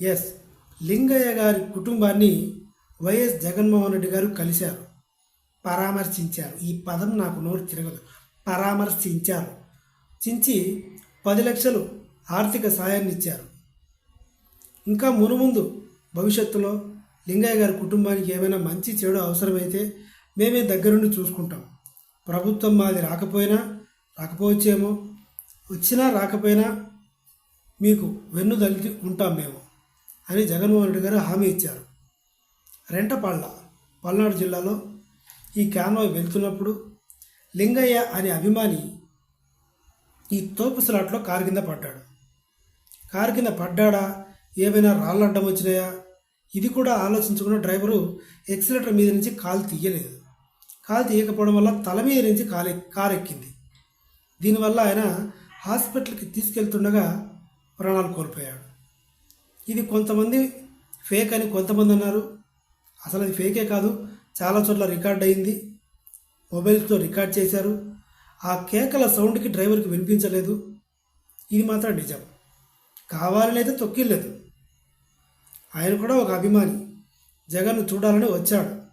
Yes. Lingaiah గారి కుటుంబాన్ని YS Jaganmohan Reddy గారు కలిశారు. పరామర్శించారు. ఈ పదం నాకు నోరు తిరగదు. పరామర్శించారు. చించి పది లక్షలు ఆర్థిక సాయాన్ని ఇచ్చారు. ఇంకా మునుముందు భవిష్యత్తులో లింగయ్య గారి కుటుంబానికి ఏమైనా మంచి చెడు అవసరమైతే మేమే దగ్గరుండి చూసుకుంటాం. ప్రభుత్వం మాది రాకపోయినా రాకపోవచ్చేమో. వచ్చినా రాకపోయినా మీకు వెన్ను తల్లి ఉంటాం మేము. అని జగన్మోహన్ రెడ్డి గారు హామీ ఇచ్చారు. రెంటపాళ్ళ పల్నాడు జిల్లాలో ఈ క్యాన్వాయ్ వెళ్తున్నప్పుడు లింగయ్య అనే అభిమాని ఈ తోపు స్లాట్లో కారు కింద పడ్డాడు. కారు కింద పడ్డాడా? ఏమైనా రాళ్ళడ్డం వచ్చినాయా? ఇది కూడా ఆలోచించుకున్న డ్రైవరు ఎక్సిలేటర్ మీద నుంచి కాలు తీయలేదు. కాలు తీయకపోవడం వల్ల తల మీద నుంచి కాలు కారు ఎక్కింది దీనివల్ల ఆయన హాస్పిటల్కి తీసుకెళ్తుండగా ప్రాణాలు కోల్పోయాడు. ఇది కొంతమంది ఫేక్ అని కొంతమంది అన్నారు. అసలు అది ఫేకే కాదు. చాలా చోట్ల రికార్డ్ అయింది. మొబైల్స్తో రికార్డ్ చేశారు. ఆ కేకల సౌండ్కి డ్రైవర్కి వినిపించలేదు. ఇది మాత్రం నిజం. కావాలనైతే తొక్కిలేదు ఆయన కూడా ఒక అభిమాని. జగన్ను చూడాలని వచ్చాడు.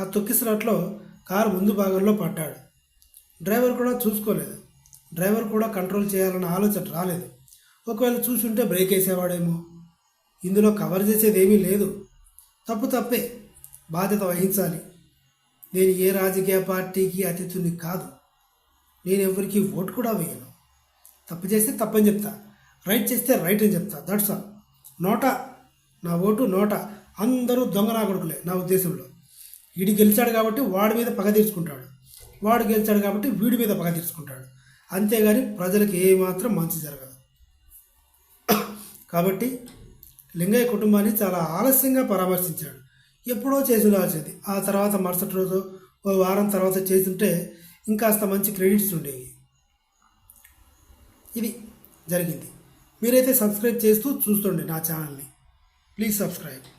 ఆ తొక్కిసినట్లో కారు ముందు భాగంలో పడ్డాడు. డ్రైవర్ కూడా చూసుకోలేదు. డ్రైవర్ కూడా కంట్రోల్ చేయాలన్న ఆలోచన రాలేదు. ఒకవేళ చూసుంటే బ్రేక్ వేసేవాడేమో. ఇందులో కవర్ చేసేది ఏమీ లేదు. తప్పు తప్పే. బాధ్యత వహించాలి. నేను ఏ రాజకీయ పార్టీకి అతిథుని కాదు. నేను ఎవరికి ఓటు కూడా వేయను. తప్పు చేస్తే తప్పని చెప్తా. రైట్ చేస్తే రైట్ అని చెప్తా. దట్స్ ఆల్ నోట. నా ఓటు నోట. అందరూ దొంగ నా కొడుకులే నా ఉద్దేశంలో. వీడి గెలిచాడు కాబట్టి వాడి మీద పగ తీర్చుకుంటాడు. వాడు గెలిచాడు కాబట్టి వీడి మీద పగ తీర్చుకుంటాడు. అంతేగాని ప్రజలకు ఏమాత్రం మంచి జరగదు. కాబట్టి లింగయ్య కుటుంబాన్ని చాలా ఆలస్యంగా పరామర్శించాడు. ఎప్పుడో చేసి ఆ తర్వాత మరుసటి రోజు ఓ వారం తర్వాత చేస్తుంటే ఇంకాస్త మంచి క్రెడిట్స్ ఉండేవి. ఇది జరిగింది. మీరైతే సబ్స్క్రైబ్ చేస్తూ చూస్తుండే నా ఛానల్ని. Please subscribe.